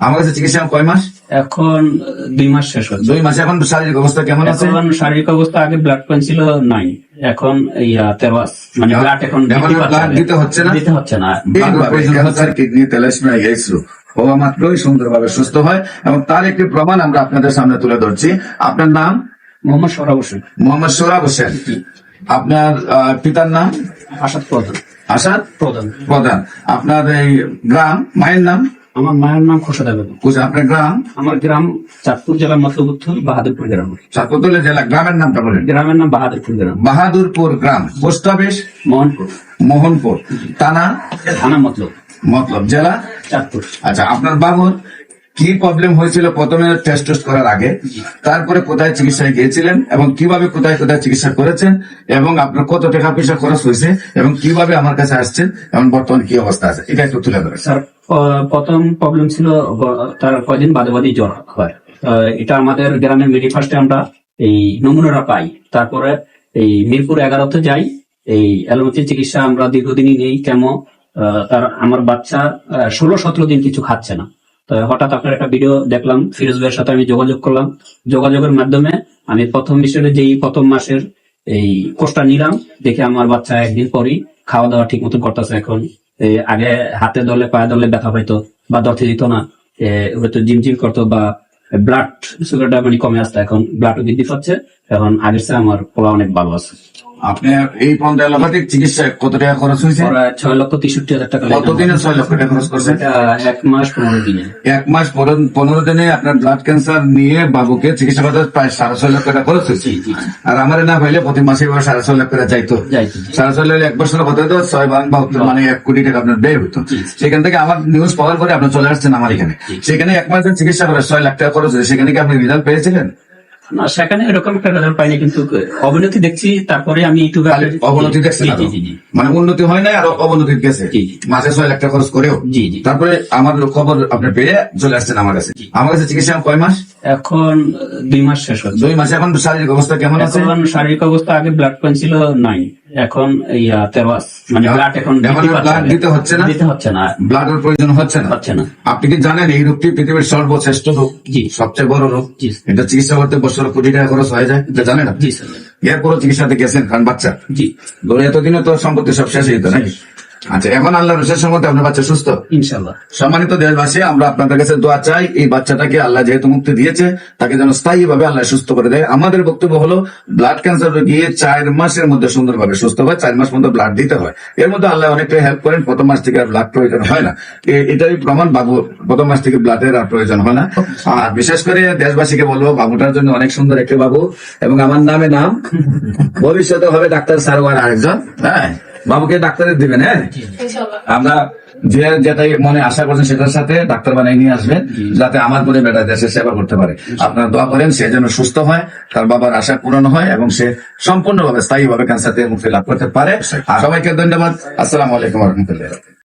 আমার কাছে চিকিৎসা কয় মাস? এখন দুই মাস শেষ হচ্ছে। দুই মাস এখন শারীরিক অবস্থা কেমন আছে? এখন শারীরিক অবস্থা আগে ব্লাড পয়েন্ট ছিল নাই। এখন ইয়া মানে ব্লাড এখন দিতে হচ্ছে না? দিতে হচ্ছে না। ক্যান্সার কিডনি তেলাসমিয়া হওয়া মাত্রই সুন্দরভাবে সুস্থ হয় এবং তার একটি প্রমাণ আমরা আপনাদের সামনে তুলে ধরছি। আপনার নাম? মোহাম্মদ সরাব হোসেন। মোহাম্মদ সোহরাব হোসেন। আপনার আহ, পিতার নাম? আসাদ প্রধান। আসাদ প্রধান। প্রধান। আপনার এই গ্রাম মায়ের নাম? আমার মায়ের নাম খোসদা বেগম আপনার গ্রাম? আমার গ্রাম চাঁদপুর জেলার মতলবুত্থুর বাহাদুরপুর গ্রাম। চাঁদপুর জেলা গ্রামের নামটা বলেন। গ্রামের নাম বাহাদুরপুর গ্রাম। বাহাদুরপুর গ্রাম। Post office? মোহনপুর। মোহনপুর। থানা? থানা মতলব। মতলব। জেলা? চাঁদপুর। আচ্ছা আপনার বাবুর কি প্রবলেম হয়েছিল প্রথমে টেস্ট টেস্ট করার আগে? তারপরে কোথায় চিকিৎসায় গিয়েছিলেন এবং কীভাবে কোথায় কোথায় চিকিৎসা করেছেন এবং আপনার কত টাকা পয়সা খরচ হয়েছে এবং কীভাবে আমার কাছে আসছেন এবং বর্তমানে কি অবস্থা আছে? এটা একটু তুলে ধরেন। স্যার প্রথম প্রবলেম ছিল তার কয়দিন বাদে বাদে জ্বর হয়। এটা আমাদের গ্রামের মেডি ফার্স্টে আমরা এই নমুনাটা পাই। তারপরে এই মিরপুর এগারোতে যাই এই অ্যালোপ্যাথি চিকিৎসা আমরা দীর্ঘদিনই নেই কেমো আহ, তার আমার বাচ্চা ষোলো সতেরো দিন কিছু খাচ্ছে না। হঠাৎ আপনার একটা ভিডিও দেখলাম, ফিরোজ ভাইয়ের সাথে আমি যোগাযোগ করলাম। যোগাযোগের মাধ্যমে আমি প্রথম বিষয়ে যেই প্রথম মাসের এই কোর্সটা নিলাম, দেখে আমার বাচ্চা একদিন পরই খাওয়া দাওয়া ঠিক মতন করতেছে এখন। আগে হাতে দলে পায়ে দলে ব্যথা পাইতো বা দতে দিত না। হয়তো জিম করতো বা ব্লাড সুগারটা মানে কমে আসতো, এখন ব্লাড বৃদ্ধি পাচ্ছে। এখন আগের চেয়ে আমার পোলা অনেক ভালো আছে। আপনি এই পর্যন্ত অ্যালোপ্যাথিক চিকিৎসায় কত টাকা খরচ হয়েছে? ছয় লক্ষ তেষট্টি হাজার টাকা কতদিনে ছয় লক্ষ টাকা খরচ করছেন এক মাস পনেরো দিনে। এক মাস পনেরো- দিনে আপনার ব্লাড ক্যান্সার নিয়ে বাবুকে চিকিৎসা করতে প্রায় সাড়ে ছয় লক্ষ টাকা খরচ হয়েছে। আর আমার না হইলে প্রতি মাসে এবার সাড়ে ছয় লক্ষ টাকা যাইতো। সাড়ে ছয় লাখ এক বছর কত হতো ছয় বাং বাহাত্তর মানে এক কোটি টাকা আপনার ব্যয় হতো সেখান থেকে আমার নিউজ পাওয়ার পরে আপনি চলে আসছেন আমার এখানে। সেখানে এক মাসের চিকিৎসা করে ছয় লাখ টাকা খরচ হয়েছে। সেখানে কি আপনি রেজাল্ট পেয়েছিলেন? না সেখানে এরকম একটা রেজাল্ট পাইনি কিন্তু অবনতি দেখছি তারপরে আমি ইউটিউবে অবনতি দেখছি মানে উন্নতি হয় না আর অবনতি গেছে। মাসে ছয় লাখ টাকা খরচ করেও? জি জি। তারপরে আমার খবর আপনি পেয়ে চলে আসছেন আমার কাছে। আমার কাছে চিকিৎসা কয় মাস? এখন দুই মাস শেষ হচ্ছে। দুই মাসে এখন শারীরিক অবস্থা কেমন আছে? শারীরিক অবস্থা আগে ব্লাড পয়েন্ট ছিল নাই এখন ইয়া তেবাস মানে ব্লাড এখন দিতে পারছে না। দিতে হচ্ছে না? দিতে হচ্ছে না। ব্লাডের প্রয়োজন হচ্ছে না? হচ্ছে না। আপনি কি জানেন এই রোগটি পৃথিবীর সর্বশ্রেষ্ঠ রোগ? জি। সবচেয়ে বড় রোগ? এটা চিকিৎসা করতে বছর কোটি টাকা খরচ হয়ে যায় এটা জানেন আপনি? জি স্যার। এরপরও চিকিৎসাতে গেছেন কারণ বাচ্চা জি। এতদিনে তো সম্পত্তি সব শেষ হয়ে যেত নাকি? আচ্ছা এখন আল্লাহ রসের সম্মতে আপনার বাচ্চা সুস্থ? ইনশাল্লাহ সম্মানিত দেশবাসী আমরা আপনাদের কাছে দোয়া চাই এই বাচ্চাটাকে আল্লাহ যেহেতু মুক্তি দিয়েছে তাকে যেন স্থায়ী ভাবে আল্লাহ সুস্থ করে দেয়। আমাদের বক্তব্য হলো ব্লাড ক্যান্সার রোগী চার মাসের মধ্যে সুন্দরভাবে সুস্থ হয় চার মাস পর্যন্ত ব্লাড দিতে হয়। এর মধ্যে আল্লাহ অনেকটাই হেল্প করেন প্রথম মাস থেকে আর ব্লাড প্রয়োজন হয় না। এটাই প্রমাণ বাবু প্রথম মাস থেকে ব্লাডের আর প্রয়োজন হয় না। আর বিশেষ করে দেশবাসীকে বলব বাবুটার জন্য অনেক সুন্দর একটি বাবু এবং আমার নামে নাম ভবিষ্যতে হবে ডাক্তার সারোয়ার আরেকজন। হ্যাঁ? বাবুকে ডাক্তারের দিবেন হ্যাঁ? আমরা যে যেটাই মনে আশা করছেন সেটার সাথে ডাক্তার বানাই নিয়ে আসবেন যাতে আমার পরে বেটা দেশে সেবা করতে পারে। আপনারা দোয়া করেন সে যেন সুস্থ হয় তার বাবার আশা পূরণ হয় এবং সে সম্পূর্ণভাবে স্থায়ীভাবে ক্যান্সার থেকে মুক্তি লাভ করতে পারে। আর সবাইকে ধন্যবাদ। আসসালামু আলাইকুম রহমতুল্লাহ